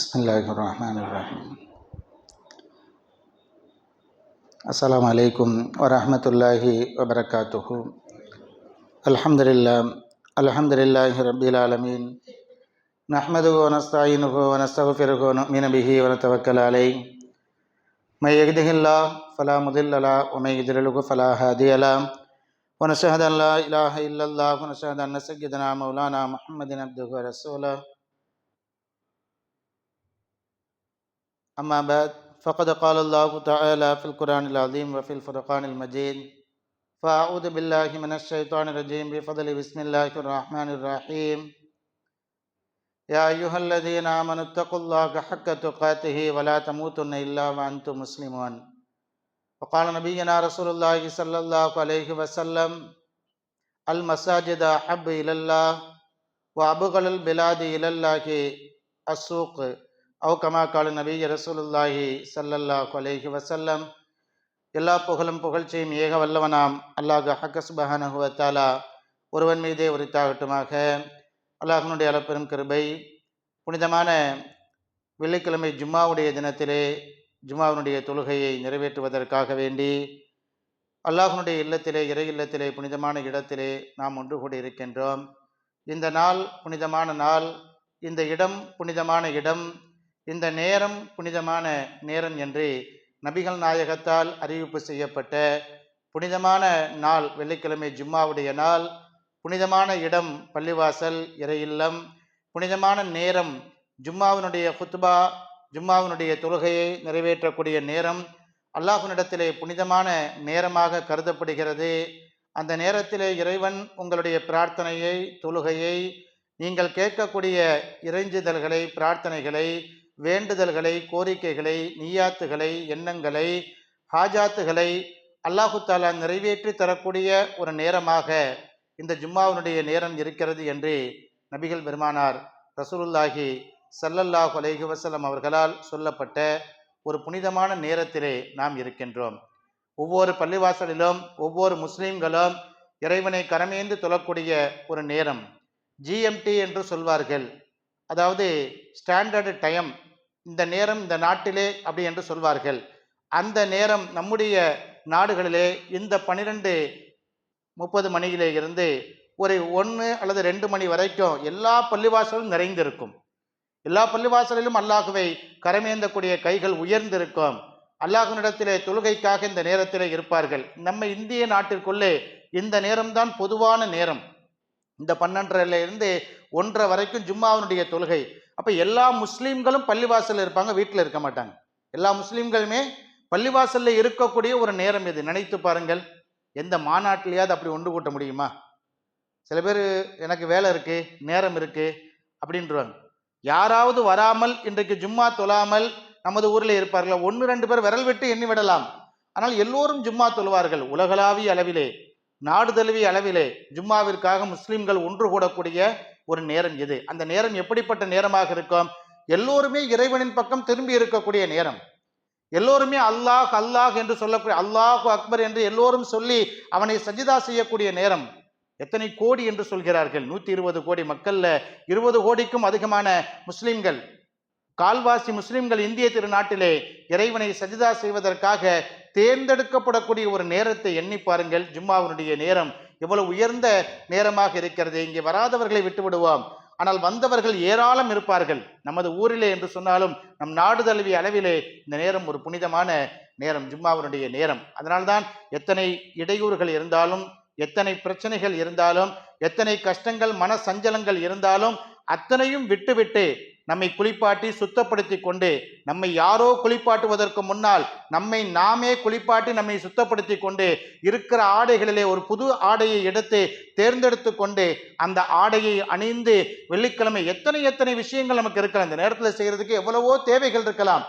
بسم الله الرحمن الرحيم. السلام عليكم ورحمة الله وبركاته. الحمد لله الحمد لله رب العالمين. نحمده ونستعينه ونستغفره ونؤمن به ونتوكل عليه. من يهده الله فلا مضل له ومن يضلله فلا هادي له. ونشهد أن لا إله إلا الله ونشهد أن سيدنا مولانا محمد عبده ورسوله. أما بعد فقد قال الله تعالى في القرآن العظيم وفي الفرقان المجيد فأعوذ بالله من الشيطان الرجيم بفضل بسم الله الرحمن الرحيم. يا أيها الذين آمنوا اتقوا الله حق تقاته ولا تموتن إلا وأنتم مسلمون. وقال نبينا رسول الله صلى الله عليه وسلم المساجد أحب إلى الله وأبغل البلاد إلى الله السوق அவு கமா கால நபி ரசூலுல்லாஹி சல்லல்லாஹு அலைஹி வசல்லம் எல்லா புகழும் புகழ்ச்சியும் ஏக வல்லவனாம். அல்லாஹ் ஹக்கஸ்பஹானஹுவத்தாலா ஒருவன் மீதே உரித்தாகட்டுமாக. அல்லாஹனுடைய அளப்பெரும் கிருபை. புனிதமான வெள்ளிக்கிழமை ஜும்மாவுடைய தினத்திலே ஜும்மாவினுடைய தொழுகையை நிறைவேற்றுவதற்காக வேண்டி அல்லாஹனுடைய இல்லத்திலே இறை இல்லத்திலே புனிதமான இடத்திலே நாம் ஒன்று கூடி இருக்கின்றோம். இந்த நாள் புனிதமான நாள். இந்த இடம் புனிதமான இடம். இந்த நேரம் புனிதமான நேரம் என்று நபிகள் நாயகத்தால் அறிவிப்பு செய்யப்பட்ட புனிதமான நாள் வெள்ளிக்கிழமை ஜும்மாவுடைய நாள் புனிதமான இடம் பள்ளிவாசல் இறையில்லம் புனிதமான நேரம் ஜும்மாவினுடைய குத்துபா ஜும்மாவினுடைய தொழுகையை நிறைவேற்றக்கூடிய நேரம் அல்லாஹுனிடத்திலே புனிதமான நேரமாக கருதப்படுகிறது. அந்த நேரத்திலே இறைவன் உங்களுடைய பிரார்த்தனையை தொழுகையை நீங்கள் கேட்கக்கூடிய இறைஞ்சுதல்களை பிரார்த்தனைகளை வேண்டுதல்களை கோரிக்கைகளை நீயாத்துகளை எண்ணங்களை ஹாஜாத்துகளை அல்லாஹு தாலா நிறைவேற்றி தரக்கூடிய ஒரு நேரமாக இந்த ஜும்மாவினுடைய நேரம் இருக்கிறது என்று நபிகள் பெருமானார் ரசூலுல்லாஹி சல்லல்லாஹு அலைஹி வசலம் அவர்களால் சொல்லப்பட்ட ஒரு புனிதமான நேரத்திலே நாம் இருக்கின்றோம். ஒவ்வொரு பள்ளிவாசலிலும் ஒவ்வொரு முஸ்லீம்களும் இறைவனை கரமேந்து தொழக்கூடிய ஒரு நேரம். ஜிஎம்டி என்று சொல்வார்கள். அதாவது ஸ்டாண்டர்டு டைம் இந்த நேரம் இந்த நாட்டிலே அப்படி என்று சொல்வார்கள். அந்த நேரம் நம்முடைய நாடுகளிலே இந்த பன்னிரெண்டு முப்பது மணியிலே இருந்து ஒரு ஒன்று அல்லது ரெண்டு மணி வரைக்கும் எல்லா பள்ளிவாசலும் நிறைந்திருக்கும். எல்லா பள்ளிவாசலிலும் அல்லாஹுவை கரமேந்தக்கூடிய கைகள் உயர்ந்திருக்கும். அல்லாஹுனிடத்திலே தொழுகைக்காக இந்த நேரத்திலே இருப்பார்கள். நம்ம இந்திய நாட்டிற்குள்ளே இந்த நேரம்தான் பொதுவான நேரம். இந்த பன்னெண்டரிலிருந்து ஒன்றரை வரைக்கும் ஜும்மாவினுடைய தொழுகை. அப்போ எல்லா முஸ்லீம்களும் பள்ளிவாசலில் இருப்பாங்க வீட்டில் இருக்க மாட்டாங்க. எல்லா முஸ்லீம்களுமே பள்ளிவாசலில் இருக்கக்கூடிய ஒரு நேரம் இது நினைத்து பாருங்கள். எந்த மாநாட்டிலேயாவது அப்படி ஒன்று கூட்ட முடியுமா? சில பேர் எனக்கு வேலை இருக்குது நேரம் இருக்குது அப்படின்றவாங்க. யாராவது வராமல் இன்றைக்கு ஜும்மா தொழாமல் நமது ஊரில் இருப்பார்கள்? ஒன்று ரெண்டு பேர் விரல் விட்டு எண்ணி விடலாம். ஆனால் எல்லோரும் ஜும்மா தொழுவார்கள் உலகளாவிய அளவிலே நாடு தழுவிய அளவிலே. ஜும்மாவிற்காக முஸ்லிம்கள் ஒன்று கூடக்கூடிய ஒரு நேரம் இது அந்த நேரம் எப்படிப்பட்ட நேரமாக இருக்கும்? எல்லோருமே இறைவனின் பக்கம் திரும்பி இருக்கக்கூடிய நேரம். எல்லோருமே அல்லாஹ் அல்லாஹ் என்று சொல்லக்கூடிய அல்லாஹ் அக்பர் என்று எல்லோரும் சொல்லி அவனை சஜிதா செய்யக்கூடிய நேரம். எத்தனை கோடி என்று சொல்கிறார்கள்? நூற்றி இருபது கோடி மக்கள்ல இருபது கோடிக்கும் அதிகமான முஸ்லிம்கள். கால்வாசி முஸ்லிம்கள் இந்திய திருநாட்டிலே இறைவனை சஜிதா செய்வதற்காக தேர்ந்தெடுக்கப்படக்கூடிய ஒரு நேரத்தை எண்ணி பாருங்கள். ஜும்மாவினுடைய நேரம் எவ்வளவு உயர்ந்த நேரமாக இருக்கிறது. இங்கே வராதவர்களை விட்டு விடுவோம் ஆனால் வந்தவர்கள் ஏராளம் இருப்பார்கள். நமது ஊரிலே என்று சொன்னாலும் நம் நாடு தழுவிய அளவிலே இந்த நேரம் ஒரு புனிதமான நேரம் ஜும்மாவினுடைய நேரம். அதனால்தான் எத்தனை இடையூறுகள் இருந்தாலும் எத்தனை பிரச்சனைகள் இருந்தாலும் எத்தனை கஷ்டங்கள் மன சஞ்சலங்கள் இருந்தாலும் அத்தனையும் விட்டுவிட்டு நம்மை குளிப்பாட்டி சுத்தப்படுத்தி கொண்டு நம்மை யாரோ குளிப்பாட்டுவதற்கு முன்னால் நம்மை நாமே குளிப்பாட்டி நம்மை சுத்தப்படுத்தி கொண்டு இருக்கிற ஆடைகளிலே ஒரு புது ஆடையை எடுத்து தேர்ந்தெடுத்து கொண்டு அந்த ஆடையை அணிந்து வெள்ளிக்கிழமை எத்தனை எத்தனை விஷயங்கள் நமக்கு இருக்கலாம். இந்த நேரத்தில் செய்கிறதுக்கு எவ்வளவோ தேவைகள் இருக்கலாம்.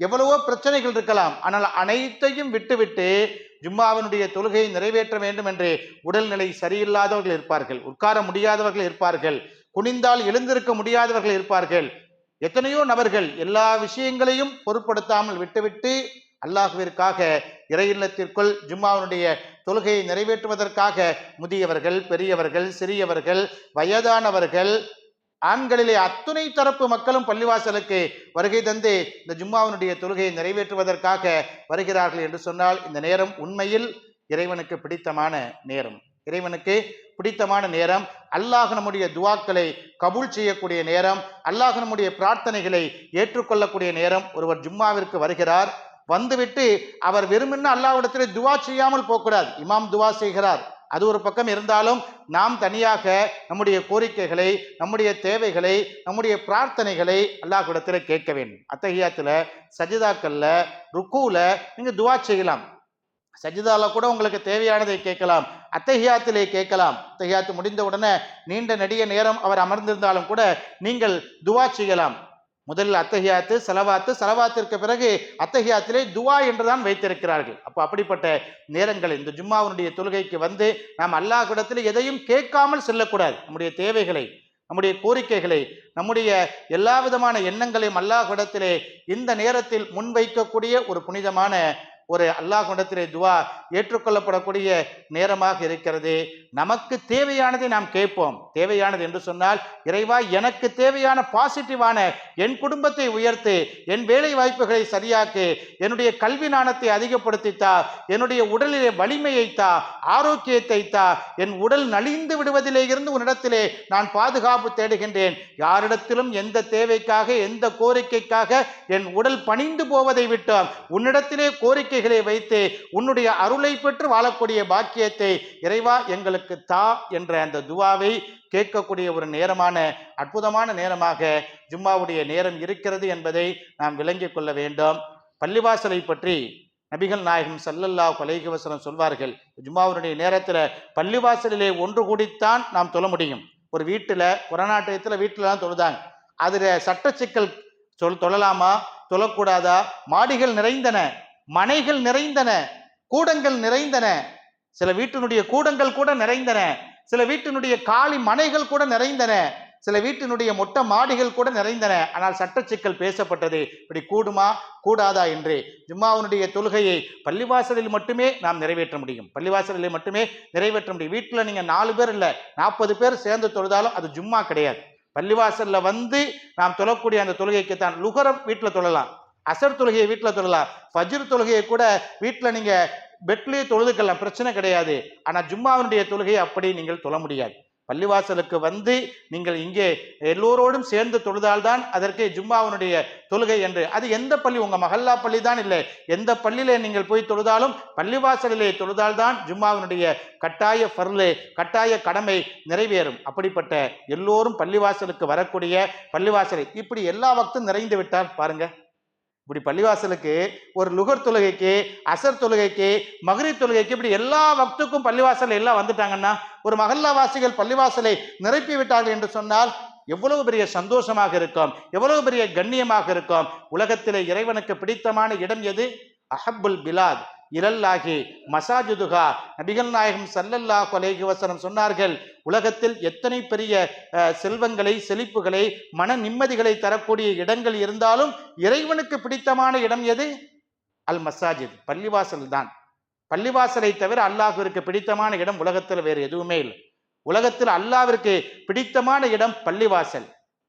எவ்வளவோ பிரச்சனைகள் இருக்கலாம். ஆனால் அனைத்தையும் விட்டுவிட்டு ஜும்மாவினுடைய தொழுகையை நிறைவேற்ற வேண்டும் என்று உடல்நிலை சரியில்லாதவர்கள் இருப்பார்கள். உட்கார முடியாதவர்கள் இருப்பார்கள். குனிந்தால் எழுந்திருக்க முடியாதவர்கள் இருப்பார்கள். எத்தனையோ நபர்கள் எல்லா விஷயங்களையும் பொருட்படுத்தாமல் விட்டுவிட்டு அல்லாஹுவிற்காக இறை இல்லத்திற்குள் ஜும்மாவினுடைய தொழுகையை நிறைவேற்றுவதற்காக முதியவர்கள் பெரியவர்கள் சிறியவர்கள் வயதானவர்கள் ஆண்களிலே அத்துணை தரப்பு மக்களும் பள்ளிவாசலுக்கு வருகை தந்து இந்த ஜும்மாவினுடைய தொழுகையை நிறைவேற்றுவதற்காக வருகிறார்கள் என்று சொன்னால் இந்த நேரம் உண்மையில் இறைவனுக்கு பிடித்தமான நேரம். இறைவனுக்கு பிடித்தமான நேரம் அல்லாஹ் நம்முடைய துவாக்களை கபூல் செய்யக்கூடிய நேரம் அல்லாஹ் நம்முடைய பிரார்த்தனைகளை ஏற்றுக்கொள்ளக்கூடிய நேரம் ஒருவர் ஜும்மாவிற்கு வருகிறார். வந்துவிட்டு அவர் வெறுமென்னு அல்லாஹ்விடத்தில் துவா செய்யாமல் போகக்கூடாது. இமாம் துவா செய்கிறார். அது ஒரு பக்கம் இருந்தாலும் நாம் தனியாக நம்முடைய கோரிக்கைகளை நம்முடைய தேவைகளை நம்முடைய பிரார்த்தனைகளை அல்லாஹ்விடத்தில் கேட்க வேண்டும். அத்தகையத்தில் சஜிதாக்களில் ருக்கூவில நீங்கள் துவா செய்யலாம். சஜிதாவில் கூட உங்களுக்கு தேவையானதை கேட்கலாம். அத்தஹியாத்திலே கேட்கலாம். அத்தஹியாத்து முடிந்த உடனே நீண்ட நெடிய நேரம் அவர் அமர்ந்திருந்தாலும் கூட நீங்கள் துவா செய்யலாம். முதலில் அத்தஹியாத்து செலவாத்து செலவாத்திற்கு பிறகு அத்தஹியாத்திலே துவா என்றுதான் வைத்திருக்கிறார்கள். அப்போ அப்படிப்பட்ட நேரங்கள் இந்த ஜும்மாவுனுடைய தொழுகைக்கு வந்து நாம் அல்லாஹிடத்தில் எதையும் கேட்காமல் செல்லக்கூடாது. நம்முடைய தேவைகளை நம்முடைய கோரிக்கைகளை நம்முடைய எல்லா விதமான எண்ணங்களையும் அல்லாஹ்விடத்திலே இந்த நேரத்தில் முன்வைக்கக்கூடிய ஒரு புனிதமான ஒரு அல்லாஹ் அல்லாஹ்விடத்திலே துவா ஏற்றுக்கொள்ளப்படக்கூடிய நேரமாக இருக்கிறது. நமக்கு தேவையானதை நாம் கேட்போம். தேவையானது என்று சொன்னால் இறைவா எனக்கு தேவையான பாசிட்டிவான என் குடும்பத்தை உயர்த்து என் வேலை வாய்ப்புகளை சரியாக்கு என்னுடைய கல்வி நாணத்தை அதிகப்படுத்தித்தா என்னுடைய உடலிலே வலிமையை தா ஆரோக்கியத்தை தா என் உடல் நலிந்து விடுவதிலே இருந்து உன்னிடத்திலே நான் பாதுகாப்பு தேடுகின்றேன். யாரிடத்திலும் எந்த தேவைக்காக எந்த கோரிக்கைக்காக என் உடல் பணிந்து போவதை விட்டோம். உன்னிடத்திலே கோரிக்கைகளை வைத்து உன்னுடைய அருளை பெற்று வாழக்கூடிய பாக்கியத்தை இறைவா எங்களுக்கு தா என்ற அந்த துவாவை கேட்கக்கூடிய ஒரு நேரமான அற்புதமான நேரமாக ஜும்மாவுடைய நேரம் இருக்கிறது என்பதை நாம் விளங்கிக் கொள்ள வேண்டும். பள்ளிவாசலை பற்றி நபிகள் நாயகம் சல்லல்லா கொலைகு வசனம் சொல்வார்கள் ஜும்மாவுடைய நேரத்தில் பள்ளிவாசலிலே ஒன்று கூடித்தான் நாம் தொழ முடியும். ஒரு வீட்டில் கொரோனா டயத்தில் வீட்டில் தான் தொழுதாங்க. அதில் சட்ட சிக்கல் சொல் தொழலாமா? தொழக்கூடாதா? மாடிகள் நிறைந்தன மனைகள் நிறைந்தன கூடங்கள் நிறைந்தன சில வீட்டினுடைய கூடங்கள் கூட நிறைந்தன. சில வீட்டினுடைய காலி மனைகள் கூட நிறைந்தன. சில வீட்டினுடைய மொட்டை மாடிகள் கூட நிறைந்தன. ஆனால் சட்ட சிக்கல் பேசப்பட்டது. இப்படி கூடுமா? கூடாதா என்று. ஜும்மாவுனுடைய தொழுகையை பள்ளிவாசலில் மட்டுமே நாம் நிறைவேற்ற முடியும். பள்ளிவாசலில் மட்டுமே நிறைவேற்ற முடியும். வீட்டில் நீங்கள் நாலு பேர் இல்லை நாற்பது பேர் சேர்ந்து தொழுதாலும் அது ஜும்மா கிடையாது. பள்ளிவாசலில் வந்து நாம் தொழக்கூடிய அந்த தொழுகைக்கு தான் லுகரம் வீட்டில் தொழலாம். அசர் தொழுகையை வீட்டில் தொழலாம். ஃபஜ்ர் தொழுகையை கூட வீட்டில் நீங்கள் பெட்லேயே தொழுதுக்கலாம். பிரச்சனை கிடையாது. ஆனால் ஜும்மாவினுடைய தொழுகையை அப்படி நீங்கள் தொழ முடியாது. பள்ளிவாசலுக்கு வந்து நீங்கள் இங்கே எல்லோரோடும் சேர்ந்து தொழுதால்தான் அதற்கு ஜும்மாவினுடைய தொழுகை என்று. அது எந்த பள்ளி? உங்கள் மஹல்லா பள்ளி தான் இல்லை. எந்த பள்ளியிலே நீங்கள் போய் தொழுதாலும் பள்ளிவாசலிலே தொழுதால்தான் ஜும்மாவினுடைய கட்டாய ஃபர்லு கட்டாய கடமை நிறைவேறும். அப்படிப்பட்ட எல்லோரும் பள்ளிவாசலுக்கு வரக்கூடிய பள்ளிவாசலை இப்படி எல்லா வக்தும் நிறைந்து விட்டால் பாருங்கள் இப்படி பள்ளிவாசலுக்கு ஒரு லுகர் தொழுகைக்கு அசர் தொழுகைக்கு மகரி தொழுகைக்கு இப்படி எல்லா வக்துக்கும் பள்ளிவாசல் எல்லாம் வந்துட்டாங்கன்னா ஒரு மகல்லாவாசிகள் பள்ளிவாசலை நிரப்பி விட்டார்கள் என்று சொன்னால் எவ்வளவு பெரிய சந்தோஷமாக இருக்கும் எவ்வளவு பெரிய கண்ணியமாக இருக்கும். உலகத்திலே இறைவனுக்கு பிடித்தமான இடம் எது? அஹப்புல் பிலாத். இலல்லாகி மசாஜுதுகா நபிகள் நாயகம் சல்லல்லா கொலைகி வசனம் சொன்னார்கள் உலகத்தில் எத்தனை பெரிய செல்வங்களை செழிப்புகளை மன நிம்மதிகளை தரக்கூடிய இடங்கள் இருந்தாலும் இறைவனுக்கு பிடித்தமான இடம் எது? அல் மசாஜித் பள்ளிவாசல் தான். பள்ளிவாசலை தவிர அல்லாஹுவிற்கு பிடித்தமான இடம் உலகத்தில் வேறு எதுவுமே இல்லை. உலகத்தில் அல்லாவிற்கு பிடித்தமான இடம் பள்ளிவாசல்.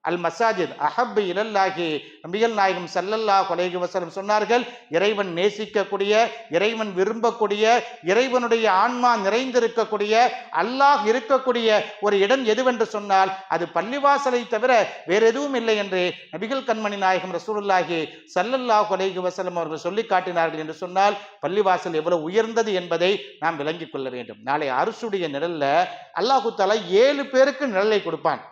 அல் மசாஜித் அஹப் இலல்லாகி நம்பிகள் நாயகம் சல்லல்லா கொலைகி வசலம் சொன்னார்கள் இறைவன் நேசிக்கக்கூடிய இறைவன் விரும்பக்கூடிய இறைவனுடைய ஆன்மா நிறைந்திருக்கக்கூடிய அல்லாஹ் இருக்கக்கூடிய ஒரு இடம் எதுவென்று சொன்னால் அது பள்ளிவாசலை தவிர வேற எதுவும் இல்லை என்று நபிகள் கண்மணி நாயகம் ரசூலுல்லாஹி சல்லல்லா கொலைகி வசலம் அவர்கள் சொல்லி காட்டினார்கள் என்று சொன்னால் பள்ளிவாசல் எவ்வளவு உயர்ந்தது என்பதை நாம் விளங்கிக் கொள்ள வேண்டும். நாளை அரசுடைய நிழல்ல அல்லாஹு தலா ஏழு பேருக்கு நிழலை கொடுப்பான்.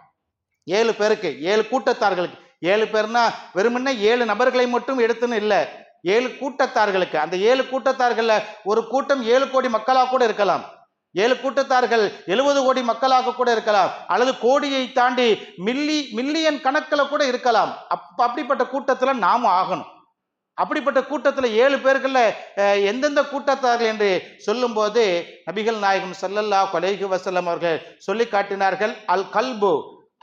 ஏழு பேருக்கு ஏழு கூட்டத்தார்களுக்கு. ஏழு பேர்னா வெறுமனே ஏழு நபர்களை மட்டும் எடுத்துன்னு இல்லை. ஏழு கூட்டத்தார்களுக்கு. அந்த ஏழு கூட்டத்தார்களில் ஒரு கூட்டம் ஏழு கோடி மக்களாக கூட இருக்கலாம். ஏழு கூட்டத்தார்கள் எழுபது கோடி மக்களாக கூட இருக்கலாம். அல்லது கோடியை தாண்டி மில்லி மில்லியன் கணக்கில் கூட இருக்கலாம். அப் அப்படிப்பட்ட கூட்டத்தில் நாம் ஆகணும். அப்படிப்பட்ட கூட்டத்தில் ஏழு பேர்களில் எந்தெந்த கூட்டத்தார்கள் என்று சொல்லும்போது நபிகள் நாயகம் சல்லல்லா கொலைகு வசல்லம் அவர்கள் சொல்லி காட்டினார்கள் அல் கல்பு.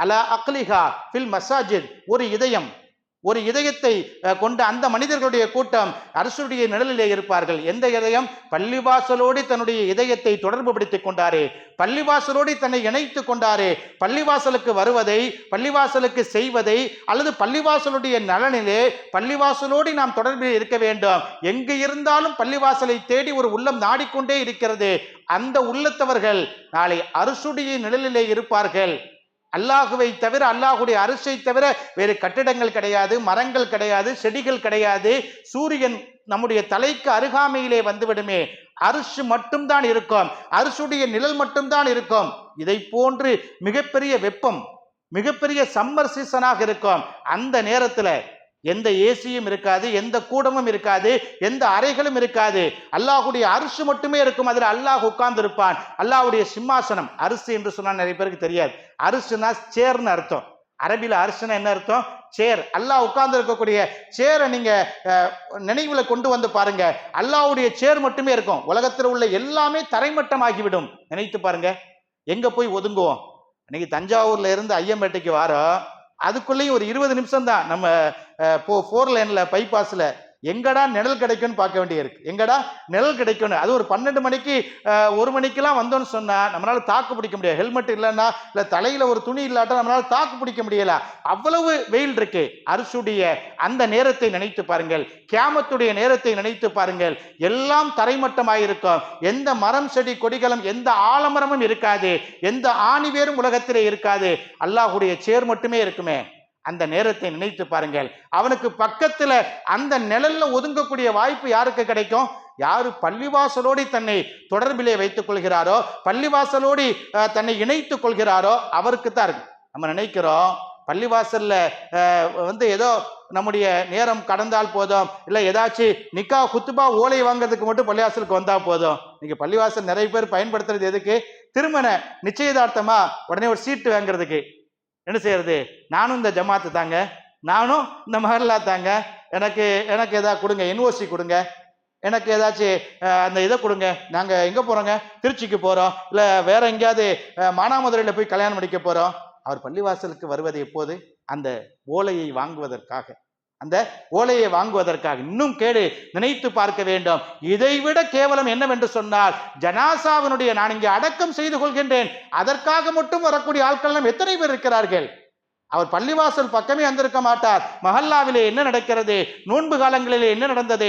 அலா அக்லிஹா ஃபில் மசாஜித். ஒரு இதயம் ஒரு இதயத்தை கொண்ட அந்த மனிதர்களுடைய கூட்டம் அரசுடைய நிழலிலே இருப்பார்கள். எந்த இதயம்? பள்ளிவாசலோடு தன்னுடைய இதயத்தை தொடர்பு படுத்திக் கொண்டாரே. பள்ளிவாசலோடு தன்னை இணைத்து கொண்டாரே. பள்ளிவாசலுக்கு வருவதை பள்ளிவாசலுக்கு செய்வதை அல்லது பள்ளிவாசலுடைய நலனிலே பள்ளிவாசலோடு நாம் தொடர்பில் இருக்க வேண்டும். எங்கு இருந்தாலும் பள்ளிவாசலை தேடி ஒரு உள்ளம் நாடிக்கொண்டே இருக்கிறது. அந்த உள்ளத்தவர்கள் நாளை அரசுடைய நிழலிலே இருப்பார்கள். அல்லாஹுவை தவிர அல்லாஹுடைய அரிசை தவிர வேறு கட்டிடங்கள் கிடையாது மரங்கள் கிடையாது செடிகள் கிடையாது. சூரியன் நம்முடைய தலைக்கு அருகாமையிலே வந்துவிடுமே. அரிசு மட்டும்தான் இருக்கும். அரிசுடைய நிழல் மட்டும்தான் இருக்கும். இதை போன்று மிகப்பெரிய வெப்பம் மிகப்பெரிய சம்மர் சீசனாக இருக்கும். அந்த நேரத்தில் எந்த ஏசியும் இருக்காது எந்த கூடமும் இருக்காது எந்த அறைகளும் இருக்காது. அல்லாஹுடைய அரிசு மட்டுமே இருக்கும் அதில் அல்லாஹ் உட்கார்ந்து இருப்பான் அல்லாஹுடைய சிம்மாசனம் அரிசி என்று சொன்னால் நிறைய பேருக்கு தெரியாது. அரிசுனா சேர்னு அர்த்தம். அரபியில் அரிசுனா என்ன அர்த்தம்? சேர். அல்லாஹ் உட்கார்ந்து இருக்கக்கூடிய சேரை நீங்க நினைவில் நினைவுல கொண்டு வந்து பாருங்க. அல்லாஹுடைய சேர் மட்டுமே இருக்கும். உலகத்தில் உள்ள எல்லாமே தரைமட்டமாகிவிடும். நினைத்து பாருங்க. எங்க போய் ஒதுங்குவோம்? இன்னைக்கு தஞ்சாவூர்ல இருந்து ஐயம்பேட்டைக்கு வாரோம். அதுக்குள்ளேயும் ஒரு இருபது நிமிஷம் தான் நம்ம போ ஃபோர் லைன்ல பைபாஸ்ல எங்கடா நிழல் கிடைக்கும்னு பார்க்க வேண்டியிருக்கு. எங்கடா நிழல் கிடைக்கும்னு. அது ஒரு பன்னெண்டு மணிக்கு ஒரு மணிக்கெல்லாம் வந்தோம்னு சொன்னால் நம்மளால் தாக்கு பிடிக்க முடியாது. ஹெல்மெட் இல்லைன்னா இல்லை தலையில் ஒரு துணி இல்லாட்டா நம்மளால் தாக்கு பிடிக்க முடியல. அவ்வளவு வெயில் இருக்கு. அரசுடைய அந்த நேரத்தை நினைத்து பாருங்கள். கேமத்துடைய நேரத்தை நினைத்து பாருங்கள். எல்லாம் தரைமட்டமாயிருக்கும். எந்த மரம் செடி கொடிகளும் எந்த ஆலமரமும் இருக்காது. எந்த ஆணிவேரும் உலகத்திலே இருக்காது. அல்லாஹுடைய சேர் மட்டுமே இருக்குமே. அந்த நேரத்தை நினைத்து பாருங்கள். அவனுக்கு பக்கத்துல அந்த நிழல்ல ஒதுங்கக்கூடிய வாய்ப்பு யாருக்கு கிடைக்கும்? யாரு பள்ளிவாசலோடு தன்னை தொடர்பிலே வைத்துக் கொள்கிறாரோ பள்ளிவாசலோடு தன்னை இணைத்துக் கொள்கிறாரோ அவருக்கு தான் இருக்கு. நம்ம நினைக்கிறோம் பள்ளிவாசல்ல வந்து ஏதோ நம்முடைய நேரம் கடந்தால் போதும் இல்லை ஏதாச்சும் நிக்கா குத்துபா ஓலை வாங்குறதுக்கு மட்டும் பள்ளிவாசலுக்கு வந்தா போதும். நீங்க பள்ளிவாசல் நிறைய பேர் பயன்படுத்துறது எதுக்கு? திருமண நிச்சயதார்த்தமா உடனே ஒரு சீட்டு வாங்குறதுக்கு. என்ன செய்யறது? நானும் இந்த ஜமாத்து தாங்க. நானும் இந்த மஹல்லா தாங்க. எனக்கு எனக்கு எதாவது கொடுங்க என்ஓசி கொடுங்க. எனக்கு ஏதாச்சும் அந்த இதை கொடுங்க. நாங்கள் எங்கே போகிறோங்க திருச்சிக்கு போகிறோம் இல்லை வேற எங்கேயாவது மானாமதுரையில் போய் கல்யாணம் முடிக்க போகிறோம் அவர் பள்ளிவாசலுக்கு வருவது எப்போது? அந்த ஓலையை வாங்குவதற்காக. அந்த ஓலையை வாங்குவதற்காக. இன்னும் கேடு நினைத்து பார்க்க வேண்டும். இதைவிட கேவலம் என்னவென்று சொன்னால் ஜனாசாவினுடைய நான் இங்கே அடக்கம் செய்து கொள்கின்றேன். அதற்காக மட்டும் வரக்கூடிய ஆட்கள் எல்லாம் எத்தனை பேர் இருக்கிறார்கள்? அவர் பள்ளிவாசல் பக்கமே வந்திருக்க மாட்டார். மஹல்லாவிலே என்ன நடக்கிறது? நோன்பு காலங்களிலே என்ன நடந்தது?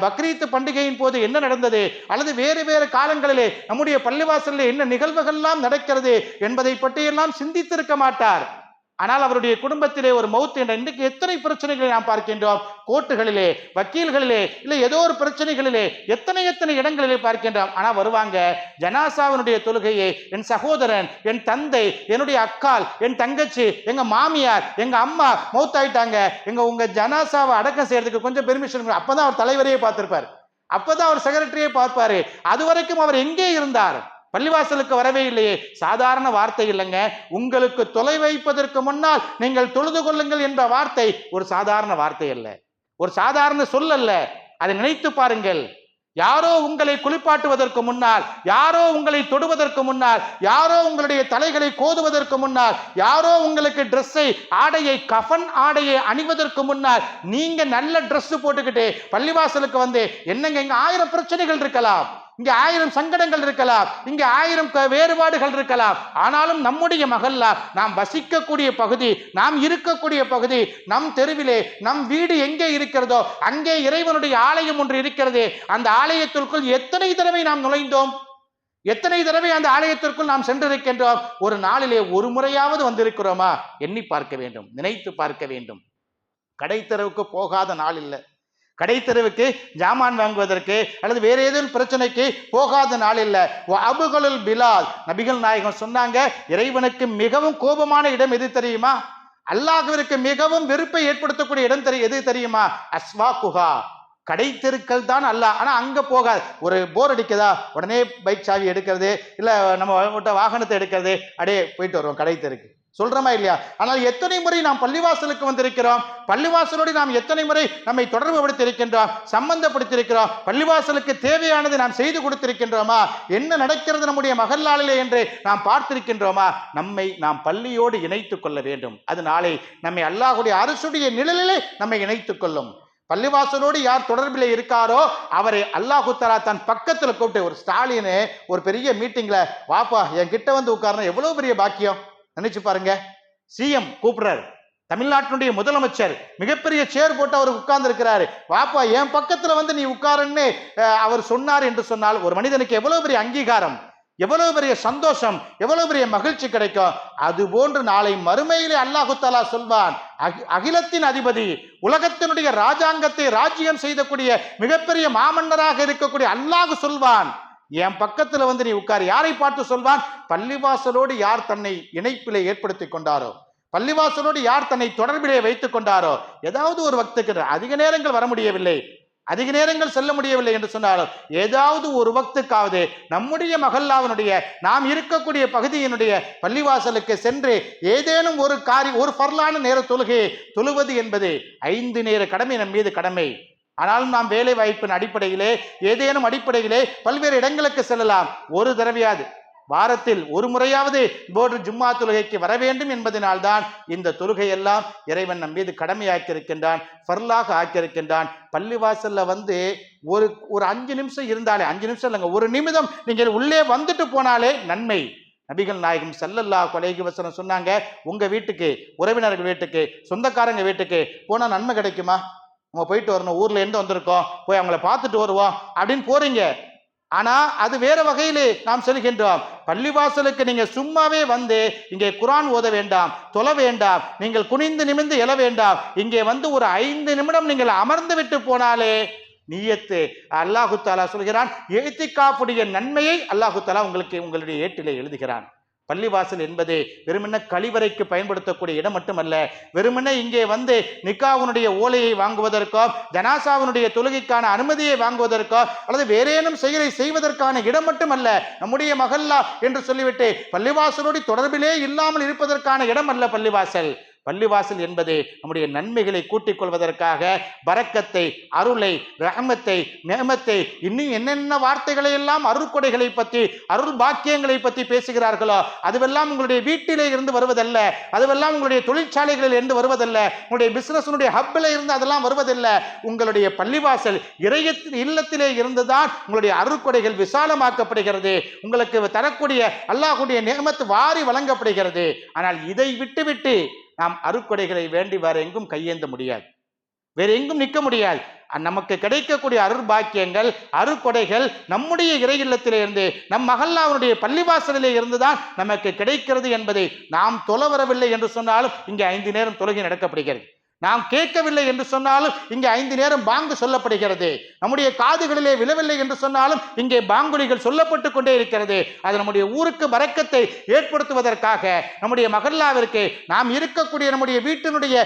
பக்ரீத் பண்டிகையின் போது என்ன நடந்தது? அல்லது வேறு வேறு காலங்களிலே நம்முடைய பள்ளிவாசலில் என்ன நிகழ்வுகள்லாம் நடக்கிறது என்பதை பற்றியெல்லாம் சிந்தித்திருக்க மாட்டார். ஆனால் அவருடைய குடும்பத்திலே ஒரு மௌத் என்ற இன்றைக்கு எத்தனை பிரச்சனைகளை நாம் பார்க்கின்றோம்? கோர்ட்டுகளிலே வக்கீல்களிலே இல்லை ஏதோ ஒரு பிரச்சனைகளிலே எத்தனை எத்தனை இடங்களிலே பார்க்கின்றோம்? ஆனால் வருவாங்க ஜனாசாவினுடைய தொழுகையை என் சகோதரன் என் தந்தை என்னுடைய அக்கால் என் தங்கச்சி எங்க மாமியார் எங்க அம்மா மௌத்தாயிட்டாங்க. எங்க உங்க ஜனாசாவை அடக்கம் செய்யறதுக்கு கொஞ்சம் பெர்மிஷன் அப்பதான் அவர் தலைவரையே பார்த்திருப்பார். அப்பதான் அவர் செக்ரட்டரியே பார்ப்பாரு. அது வரைக்கும் அவர் எங்கே இருந்தார்? பள்ளிவாசலுக்கு வரவே இல்லையே. சாதாரண வார்த்தை இல்லைங்க. உங்களுக்கு தொலை வைப்பதற்கு முன்னால் நீங்கள் தொழுது கொள்ளுங்கள் என்ற வார்த்தை ஒரு சாதாரண வார்த்தை அல்ல. ஒரு சாதாரண சொல் அல்ல. அதை நினைத்து பாருங்கள். யாரோ உங்களை குளிப்பாட்டுவதற்கு முன்னால் யாரோ உங்களை தொடுவதற்கு முன்னால் யாரோ உங்களுடைய தலைகளை கோதுவதற்கு முன்னால் யாரோ உங்களுக்கு ட்ரெஸ்ஸை ஆடையை கஃபன் ஆடையை அணிவதற்கு முன்னால் நீங்க நல்ல ட்ரெஸ் போட்டுக்கிட்டு பள்ளிவாசலுக்கு வந்து என்னங்க இங்க ஆயிரம் பிரச்சனைகள் இருக்கலாம். இங்க ஆயிரம் சங்கடங்கள் இருக்கலாம். இங்க ஆயிரம் க- வேறுபாடுகள் இருக்கலாம். ஆனாலும் நம்முடைய மகல்லா நாம் வசிக்கக்கூடிய பகுதி நாம் இருக்கக்கூடிய பகுதி நம் தெருவிலே நம் வீடு எங்கே இருக்கிறதோ அங்கே இறைவனுடைய ஆலயம் ஒன்று இருக்கிறது அந்த ஆலயத்திற்குள் எத்தனை தடவை நாம் நுழைந்தோம்? எத்தனை தடவை அந்த ஆலயத்திற்குள் நாம் சென்றிருக்கின்றோம்? ஒரு நாளிலே ஒரு முறையாவது வந்திருக்கிறோமா? எண்ணி பார்க்க வேண்டும் நினைத்து பார்க்க வேண்டும். கடைத்தெருவுக்கு போகாத நாள் இல்லை. கடைத்தெருவுக்கு ஜாமான் வாங்குவதற்கு அல்லது வேறு ஏதேனும் பிரச்சனைக்கு போகாத நாள் இல்லை அபுகளுல் பிலால். நபிகள் நாயகம் சொன்னாங்க இறைவனுக்கு மிகவும் கோபமான இடம் எது தெரியுமா? அல்லாஹ்விற்கு மிகவும் வெறுப்பை ஏற்படுத்தக்கூடிய இடம் தெரியும் எது தெரியுமா? அஸ்வா குஹா கடை தெருக்கள் தான் அல்ல ஆனால் அங்கே போகாது. ஒரு போர் அடிக்குதா? உடனே பைக் சாவி எடுக்கிறது இல்லை நம்ம வாகனத்தை எடுக்கிறது அடே போயிட்டு வருவோம் கடை தெருக்கு சொல்கிறோமா இல்லையா? ஆனால் எத்தனை முறை நாம் பள்ளிவாசலுக்கு வந்திருக்கிறோம்? பள்ளிவாசலோடு நாம் எத்தனை முறை நம்மை தொடர்பு படுத்தியிருக்கின்றோம் சம்பந்தப்படுத்தியிருக்கிறோம்? பள்ளிவாசலுக்கு தேவையானது நாம் செய்து கொடுத்திருக்கின்றோமா? என்ன நடக்கிறது நம்முடைய மகல்லாளிலே என்று நாம் பார்த்திருக்கின்றோமா? நம்மை நாம் பள்ளியோடு இணைத்துக் கொள்ள வேண்டும். அது நாளை நம்மை அல்லாஹுடைய அரசுடைய நிழலிலே நம்மை இணைத்துக் கொள்ளும். பள்ளிவாசலோடு யார் தொடர்பில் இருக்காரோ அவரை அல்லாஹு தலா தன் பக்கத்தில் கூப்பிட்டு ஒரு ஸ்டாலின் ஒரு பெரிய மீட்டிங்கில் வாப்பா என் கிட்ட வந்து உட்காரணும் எவ்வளோ பெரிய பாக்கியம்? நினைச்சு பாருங்க. சிஎம் கூப்பிடுறாரு. தமிழ்நாட்டினுடைய முதலமைச்சர் மிகப்பெரிய சேர் போட்டு அவர் உட்கார்ந்து இருக்கிறாரு வாப்பா என் பக்கத்துல வந்து நீ உட்காருன்னு அவர் சொன்னார் என்று சொன்னால் ஒரு மனிதனுக்கு எவ்வளவு பெரிய அங்கீகாரம் எவ்வளவு பெரிய சந்தோஷம் எவ்வளவு பெரிய மகிழ்ச்சி கிடைக்கும்? அது போன்று நாளை மறுமையிலே அல்லாஹு சொல்வான் அகி- அகிலத்தின் அதிபதி உலகத்தினுடைய ராஜாங்கத்தை ராஜ்யம் செய்தக்கூடிய மிகப்பெரிய மாமன்னராக இருக்கக்கூடிய அல்லாஹு சொல்வான். என் பக்கத்தில் வந்து நீ உட்கார். யாரை பார்த்து சொல்வான்? பள்ளிவாசலோடு யார் தன்னை இணைப்பிலே ஏற்படுத்தி கொண்டாரோ? பள்ளிவாசலோடு யார் தன்னை தொடர்பிலே வைத்துக் கொண்டாரோ? ஏதாவது ஒரு வக்துக்கு அதிக நேரங்கள் வர முடியவில்லை. அதிக நேரங்கள் செல்ல முடியவில்லை என்று சொன்னாலும் ஏதாவது ஒரு வக்துக்காவது நம்முடைய மகல்லாவினுடைய நாம் இருக்கக்கூடிய பகுதியினுடைய பள்ளிவாசலுக்கு சென்று ஏதேனும் ஒரு காரி ஒரு பரலான நேர தொழுகையை தொழுவது என்பது ஐந்து நேர கடமை நம் மீது கடமை. ஆனாலும் நாம் வேலை வாய்ப்பின் அடிப்படையிலே ஏதேனும் அடிப்படையிலே பல்வேறு இடங்களுக்கு செல்லலாம். ஒரு தடவையாது. வாரத்தில் ஒரு முறையாவது போன்று ஜும்மா தொழுகைக்கு வர வேண்டும் என்பதனால்தான் இந்த தொழுகையெல்லாம் இறைவன் நம் மீது கடமையாக்கியிருக்கின்றான் ஃபர்லாக ஆக்கியிருக்கின்றான். பள்ளிவாசல்ல வந்து ஒரு ஒரு அஞ்சு நிமிஷம் இருந்தாலே அஞ்சு நிமிஷம் இல்லைங்க ஒரு நிமிடம் நீங்கள் உள்ளே வந்துட்டு போனாலே நன்மை. நபிகள் நாயகம் செல்லல்லா அலைஹி வசனம் சொன்னாங்க உங்கள் வீட்டுக்கு உறவினர்கள் வீட்டுக்கு சொந்தக்காரங்க வீட்டுக்கு போனால் நன்மை கிடைக்குமா? அவங்க போயிட்டு வரணும் ஊர்ல இருந்து வந்திருக்கோம் போய் அவங்கள பார்த்துட்டு வருவோம் அப்படின்னு போறீங்க. ஆனா அது வேற வகையில் நாம் செல்கின்றோம். பள்ளிவாசலுக்கு நீங்க சும்மாவே வந்து இங்கே குரான் ஓத வேண்டாம் தொழ வேண்டாம் நீங்கள் குனிந்து நிமிர்ந்து எழ வேண்டாம். இங்கே வந்து ஒரு ஐந்து நிமிடம் நீங்கள் அமர்ந்து விட்டு போனாலே நீயத்து. அல்லாஹு தாலா சொல்கிறான் எழுத்திக்காப்புடைய நன்மையை அல்லாஹு தாலா உங்களுக்கு உங்களுடைய ஏட்டிலே எழுதுகிறான். பள்ளிவாசல் என்பது வெறுமனே கழிவறைக்கு பயன்படுத்தக்கூடிய இடம் மட்டுமல்ல வெறுமனே இங்கே வந்து நிக்காவுனுடைய ஓலையை வாங்குவதற்கோ ஜனாசாவினுடைய தொழுகைக்கான அனுமதியை வாங்குவதற்கோ அல்லது வேறேனும் செயலை செய்வதற்கான இடம் மட்டுமல்ல நம்முடைய மகல்லா என்று சொல்லிவிட்டு பள்ளிவாசலோடு தொடர்பிலே இல்லாமல் இருப்பதற்கான இடம் அல்ல பள்ளிவாசல். பள்ளிவாசல் என்பது நம்முடைய நன்மைகளை கூட்டிக் கொள்வதற்காக பறக்கத்தை அருளை ரகமத்தை நேமத்தை இன்னும் என்னென்ன வார்த்தைகளை எல்லாம் அருள்கொடைகளை பற்றி அருள் பாக்கியங்களை பற்றி பேசுகிறார்களோ அதுவெல்லாம் உங்களுடைய வீட்டிலே இருந்து வருவதல்ல. அதுவெல்லாம் உங்களுடைய தொழிற்சாலைகளில் இருந்து வருவதல்ல. உங்களுடைய பிசினஸ்னுடைய ஹப்பில் இருந்து அதெல்லாம் வருவதில்லை. உங்களுடைய பள்ளிவாசல் இறையத்தில் இல்லத்திலே இருந்துதான் உங்களுடைய அருள்கொடைகள் விசாலமாக்கப்படுகிறது. உங்களுக்கு தரக்கூடிய அல்லாஹுடைய நேமத்து வாரி வழங்கப்படுகிறது. ஆனால் இதை விட்டுவிட்டு நாம் அருக்கொடைகளை வேண்டி வேற எங்கும் கையேந்த முடியாது. வேற எங்கும் நிற்க முடியாது. நமக்கு கிடைக்கக்கூடிய அருட்பாக்கியங்கள் அருக்கொடைகள் நம்முடைய இறை இல்லத்திலே இருந்து நம் மகல்லாவுடைய பள்ளிவாசலிலே இருந்துதான் நமக்கு கிடைக்கிறது என்பதை நாம் தொலை வரவில்லை என்று சொன்னாலும் இங்கே ஐந்து நேரம் தொழுகை நடக்கப்படுகிறது. நாம் கேட்கவில்லை என்று சொன்னாலும் இங்கே ஐந்து நேரம் பாங்கு சொல்லப்படுகிறது. நம்முடைய காதுகளிலே விழவில்லை என்று சொன்னாலும் இங்கே பாங்குலிகள் சொல்லப்பட்டு கொண்டே இருக்கிறது. அது நம்முடைய ஊருக்கு வரக்கத்தை ஏற்படுத்துவதற்காக நம்முடைய மகல்லாவிற்கு நாம் இருக்கக்கூடிய நம்முடைய வீட்டினுடைய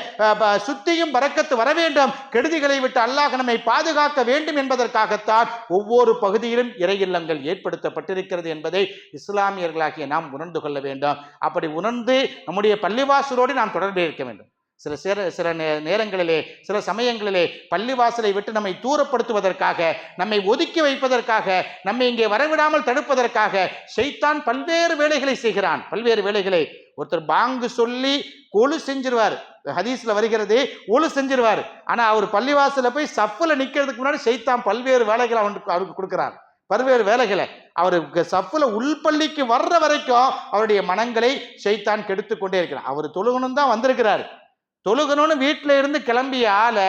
சுத்தியும் வரக்கத்து வர வேண்டும் கெடுதிகளை விட்டு அல்லாஹ் நம்மை பாதுகாக்க வேண்டும் என்பதற்காகத்தான் ஒவ்வொரு பகுதியிலும் இறை இல்லங்கள் ஏற்படுத்தப்பட்டிருக்கிறது என்பதை இஸ்லாமியர்களாகிய நாம் உணர்ந்து கொள்ள வேண்டும். அப்படி உணர்ந்து நம்முடைய பள்ளிவாசலோடு நாம் தொடர்பு இருக்க வேண்டும். சில சில சில நே- நேரங்களிலே சில சமயங்களிலே பள்ளிவாசலை விட்டு நம்மை தூரப்படுத்துவதற்காக நம்மை ஒதுக்கி வைப்பதற்காக நம்மை இங்கே வரவிடாமல் தடுப்பதற்காக ஷைத்தான் பல்வேறு வேலைகளை செய்கிறான். பல்வேறு வேலைகளை ஒருத்தர் பாங்கு சொல்லி கொலு செஞ்சிருவார். ஹதீஸில் வருகிறது ஒழு செஞ்சிருவார். ஆனால் அவர் பள்ளிவாசலில் போய் சஃப்பில் நிற்கிறதுக்கு முன்னாடி ஷைத்தான் பல்வேறு வேலைகளை அவனுக்கு அவருக்கு கொடுக்குறான். பல்வேறு வேலைகளை. அவருக்கு சஃப்பில் உள்பள்ளிக்கு வர்ற வரைக்கும் அவருடைய மனங்களை ஷைத்தான் கெடுத்து கொண்டே இருக்கிறார் அவர் தொழுகணும் தான் வந்திருக்கிறார். தொழுகணும்னு வீட்டில் இருந்து கிளம்பிய ஆளை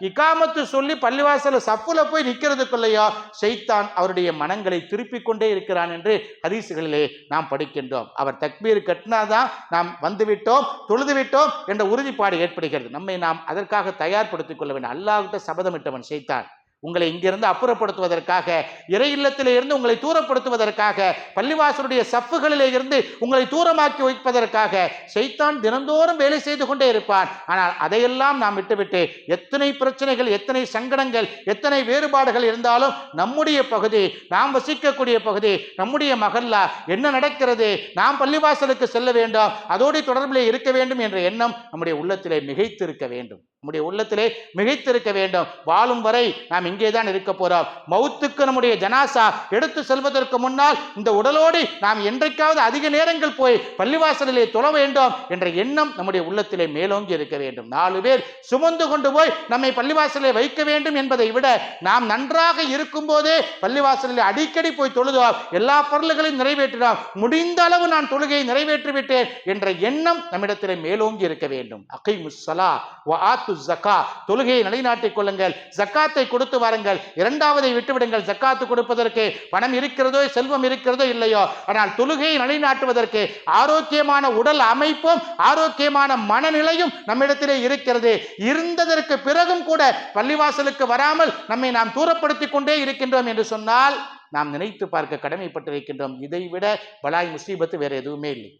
இக்காமத்து சொல்லி பள்ளிவாசல சஃப்புல போய் நிற்கிறதுக்குள்ளையோ செய்தான் அவருடைய மனங்களை திருப்பி கொண்டே இருக்கிறான் என்று ஹதீசுகளிலே நாம் படிக்கின்றோம். அவர் தக்பீர் கட்டினாதான் நாம் வந்துவிட்டோம் தொழுது விட்டோம் என்ற உறுதிப்பாடு ஏற்படுகிறது. நம்மை நாம் அதற்காக தயார்படுத்திக் கொள்ள வேண்டும். அல்லாஹ்கிட்ட சபதமிட்டவன் செய்தான் உங்களை இங்கிருந்து அப்புறப்படுத்துவதற்காக இறை இல்லத்திலே இருந்து உங்களை தூரப்படுத்துவதற்காக பள்ளிவாசலுடைய சஃப்புகளிலே இருந்து உங்களை தூரமாக்கி வைப்பதற்காக செய்தான் தினந்தோறும் வேலை செய்து கொண்டே இருப்பான். ஆனால் அதையெல்லாம் நாம் விட்டுவிட்டு எத்தனை பிரச்சனைகள் எத்தனை சங்கடங்கள் எத்தனை வேறுபாடுகள் இருந்தாலும் நம்முடைய பகுதி நாம் வசிக்கக்கூடிய பகுதி நம்முடைய மகல்லா என்ன நடக்கிறது? நாம் பள்ளிவாசலுக்கு செல்ல வேண்டும். அதோடு தொடர்பிலே இருக்க வேண்டும் என்ற எண்ணம் நம்முடைய உள்ளத்திலே மிகைத்திருக்க வேண்டும். நம்முடைய உள்ளத்திலே மிகைத்திருக்க வேண்டும். வாழும் வரை நாம் இங்கே தான் இருக்க போறோம். மௌத்துக்கு நம்முடைய ஜனாசா எடுத்து செல்வதற்கு முன்னால் இந்த உடலோடு நாம் என்றைக்காவது அதிக நேரங்கள் போய் பள்ளிவாசலிலே தொழ வேண்டும் என்ற எண்ணம் நம்முடைய உள்ளத்திலே மேலோங்கி இருக்க வேண்டும். நாலு பேர் சுமந்து கொண்டு போய் நம்மை பள்ளிவாசலிலே வைக்க வேண்டும் என்பதை விட நாம் நன்றாக இருக்கும் போதே பள்ளிவாசலில் அடிக்கடி போய் தொழுதோம். எல்லா பொருள்களையும் நிறைவேற்றினோம். முடிந்த அளவு நான் தொழுகையை நிறைவேற்றிவிட்டேன் என்ற எண்ணம் நம்மிடத்திலே மேலோங்கி இருக்க வேண்டும். அகை முஸ்ஸலா ஆத்து ஆத்து ஜக்கா. தொழுகையை நிலைநாட்டிக் கொள்ளுங்கள். ஜக்காத்தை கொடுத்து வாருங்கள். இரண்டாவதை விட்டுவிடுங்கள். ஜக்காத்து கொடுப்பதற்கு பணம் இருக்கிறதோ செல்வம் இருக்கிறதோ இல்லையோ. ஆனால் தொழுகையை நிலைநாட்டுவதற்கு ஆரோக்கியமான உடல் அமைப்பும் ஆரோக்கியமான மனநிலையும் நம்மிடத்திலே இருக்கிறது. இருந்ததற்கு பிறகும் கூட பள்ளிவாசலுக்கு வராமல் நம்மை நாம் தூரப்படுத்திக் கொண்டே இருக்கின்றோம் என்று சொன்னால் நாம் நினைத்து பார்க்க கடமைப்பட்டிருக்கின்றோம். இதைவிட பலாய் முசீபத்து வேறு எதுவுமே இல்லை.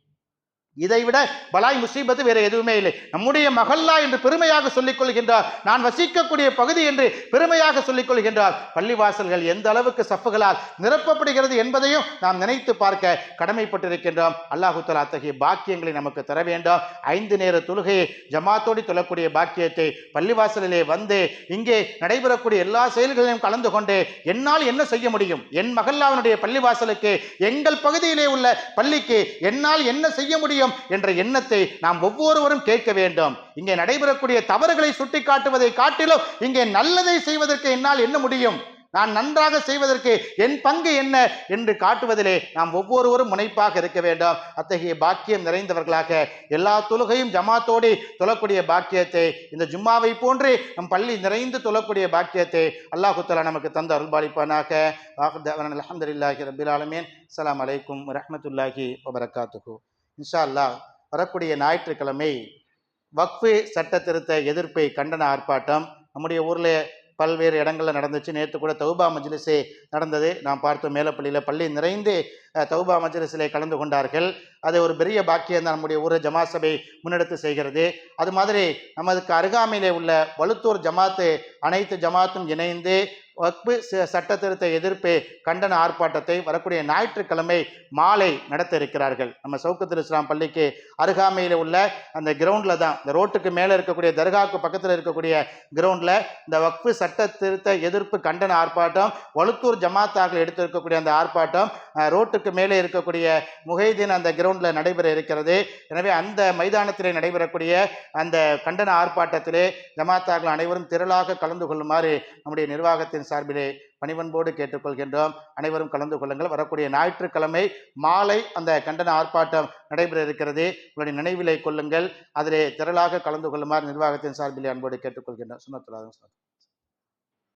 இதைவிட பலாய் முசீபத்து வேற எதுவுமே இல்லை. நம்முடைய மகல்லா என்று பெருமையாக சொல்லிக் கொள்கின்றார் நான் வசிக்கக்கூடிய பகுதி என்று பெருமையாக சொல்லிக் கொள்கின்றார் பள்ளிவாசல்கள் எந்த அளவுக்கு சஃப்புகளால் நிரப்பப்படுகிறது என்பதையும் நாம் நினைத்து பார்க்க கடமைப்பட்டிருக்கின்றோம். அல்லாஹு தலா அத்தகைய பாக்கியங்களை நமக்கு தர வேண்டும். ஐந்து நேர தொழுகையை ஜமாத்தோடு தொழக்கூடிய பாக்கியத்தை பள்ளிவாசலிலே வந்து இங்கே நடைபெறக்கூடிய எல்லா செயல்களையும் கலந்து கொண்டு என்னால் என்ன செய்ய முடியும்? என் மகல்லாவினுடைய பள்ளிவாசலுக்கு எங்கள் பகுதியிலே உள்ள பள்ளிக்கு என்னால் என்ன செய்ய முடியும்? என்ற எண்ணத்தை நாம் ஒவ்வொருவரும் கேட்க வேண்டும். இங்கே நடைபெறக்கூடிய தவறுகளை சுட்டிக்காட்டுவதை காட்டிலும் இங்கே நல்லதை செய்வதற்கு என்னால் என்ன முடியும்? நான் நன்றாக செய்வதற்கு என் பங்கு என்ன? என்று காட்டுவதிலே நாம் ஒவ்வொருவரும் முனைப்பாக இருக்க வேண்டும். அத்தகைய பாக்கியம் நிறைந்தவர்களாக எல்லா தொழுகையும் ஜமாத்தோடு தொழக்கூடிய பாக்கியத்தை இந்த ஜும்மாவை போன்று நம் பள்ளி நிறைந்து தொழக்கூடிய பாக்கியத்தை அல்லாஹுத்தலா நமக்கு தந்த அருள்பாலிப்பானாக. அலமதுல்லாஹி ரபில் ஆலமீன். அஸ்ஸலாமு அலைக்கும் வரஹ்மத்துல்லாஹி இன்ஷா அல்லாஹ் வரக்கூடிய ஞாயிற்றுக்கிழமை வக்ஃபு சட்ட திருத்த எதிர்ப்பை கண்டன ஆர்ப்பாட்டம். நம்முடைய ஊரில் பல்வேறு இடங்களில் நடந்துச்சு. நேற்று கூட தௌபா மஜ்லிஸே நடந்தது. நாம் பார்த்தோம் மேலப்பள்ளியில் பள்ளி நிறைந்து தௌபா மஜ்லிஸிலே கலந்து கொண்டார்கள். அது ஒரு பெரிய பாக்கியம் தான் நம்முடைய ஊர் ஜமா சபை முன்னெடுத்து செய்கிறது. அது மாதிரி நமதுக்கு அருகாமையிலே உள்ள வலுத்தூர் ஜமாத்து அனைத்து ஜமாத்தும் இணைந்து வக்பு ச- சட்ட திருத்த எதிர்ப்பு கண்டன ஆர்ப்பாட்டத்தை வரக்கூடிய ஞாயிற்றுக்கிழமை மாலை நடத்த இருக்கிறார்கள் நம்ம சவுக்கத்தில் இஸ்லாம் பள்ளிக்கு அருகாமையில் உள்ள அந்த கிரவுண்டில் தான். இந்த ரோட்டுக்கு மேலே இருக்கக்கூடிய தர்காவுக்கு பக்கத்தில் இருக்கக்கூடிய கிரவுண்டில் இந்த வக்ஃபு சட்ட திருத்த எதிர்ப்பு கண்டன ஆர்ப்பாட்டம் வலுத்தூர் ஜமாத்தாக எடுத்திருக்கக்கூடிய அந்த ஆர்ப்பாட்டம் ரோட்டுக்கு மேலே இருக்கக்கூடிய முகைதீன் அந்த கிரவுண்டில் நடைபெற இருக்கிறது. எனவே அந்த மைதானத்திலே நடைபெறக்கூடிய அந்த கண்டன ஆர்ப்பாட்டத்திலே ஜமாத்தாக்கள் அனைவரும் திரளாக கலந்து கொள்ளுமாறு நம்முடைய நிர்வாகத்தின் சார்பிலே பணிவன்போடு கேட்டுக்கொள்கின்றோம். அனைவரும் கலந்து கொள்ளுங்கள். வரக்கூடிய ஞாயிற்றுக்கிழமை மாலை அந்த கண்டன ஆர்ப்பாட்டம் நடைபெற இருக்கிறது. உங்களுடைய நினைவிலை கொள்ளுங்கள். அதிலே திரளாக கலந்து கொள்ளுமாறு நிர்வாகத்தின் சார்பிலே அன்போடு கேட்டுக்கொள்கின்றோம். சுனத்துலாதம்